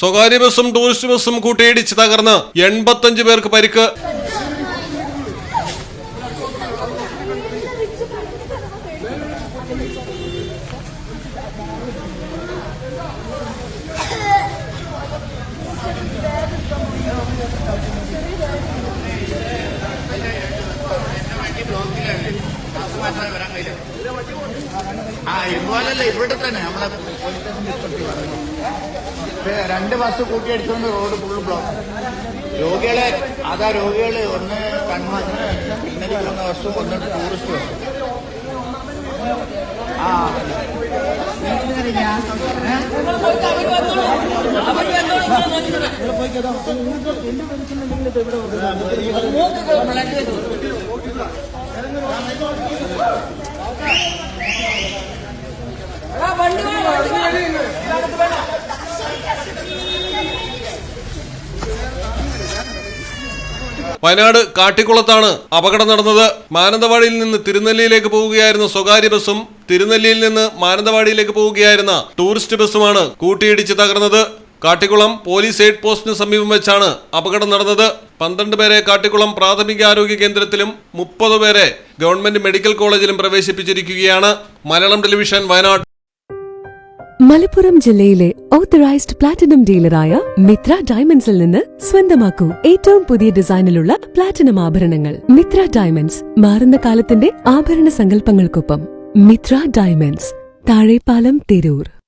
സ്വകാര്യ ബസ്സും ടൂറിസ്റ്റ് ബസ്സും കൂട്ടിയിടിച്ച് തകർന്ന് എൺപത്തഞ്ച് പേർക്ക് പരിക്ക്. ആ ഇതുപോലല്ല ഇവിടെ തന്നെ നമ്മളെ രണ്ട് ബസ് കൂട്ടിയടിച്ചുകൊണ്ട് റോഡ് ഫുള്ള് ബ്ലോക്ക് രോഗികളെ അതാ രോഗികൾ ഒന്ന് കൺമാത്തിന് ഇന്നലെ വന്ന ബസ്സും ഒന്ന് ടൂറിസ്റ്റ് ബസ്സും ആ വയനാട് കാട്ടിക്കുളത്താണ് അപകടം നടന്നത്. മാനന്തവാടിയിൽ നിന്ന് തിരുനെല്ലിയിലേക്ക് പോവുകയായിരുന്ന സ്വകാര്യ ബസ്സും തിരുനെല്ലിയിൽ നിന്ന് മാനന്തവാടിയിലേക്ക് പോവുകയായിരുന്ന ടൂറിസ്റ്റ് ബസ്സുമാണ് കൂട്ടിയിടിച്ച് തകർന്നത്. കാട്ടിക്കുളം പോലീസ് എയ്ഡ് പോസ്റ്റിന് സമീപം വെച്ചാണ് അപകടം നടന്നത്. പന്ത്രണ്ട് പേരെ കാട്ടിക്കുളം പ്രാഥമിക ആരോഗ്യ കേന്ദ്രത്തിലും മുപ്പത് പേരെ ഗവൺമെന്റ് മെഡിക്കൽ കോളേജിലും പ്രവേശിപ്പിച്ചിരിക്കുകയാണ്. മലയാളം ടെലിവിഷൻ വയനാട്. മലപ്പുറം ജില്ലയിലെ ഓത്തറൈസ്ഡ് പ്ലാറ്റിനം ഡീലറായ മിത്ര ഡയമണ്ട്സിൽ നിന്ന് സ്വന്തമാക്കൂ ഏറ്റവും പുതിയ ഡിസൈനിലുള്ള പ്ലാറ്റിനം ആഭരണങ്ങൾ. മിത്ര ഡയമണ്ട്സ് മാറുന്ന കാലത്തിന്റെ ആഭരണ സങ്കല്പങ്ങൾക്കൊപ്പം. മിത്ര ഡയമണ്ട്സ് താഴെപ്പാലം തിരൂർ.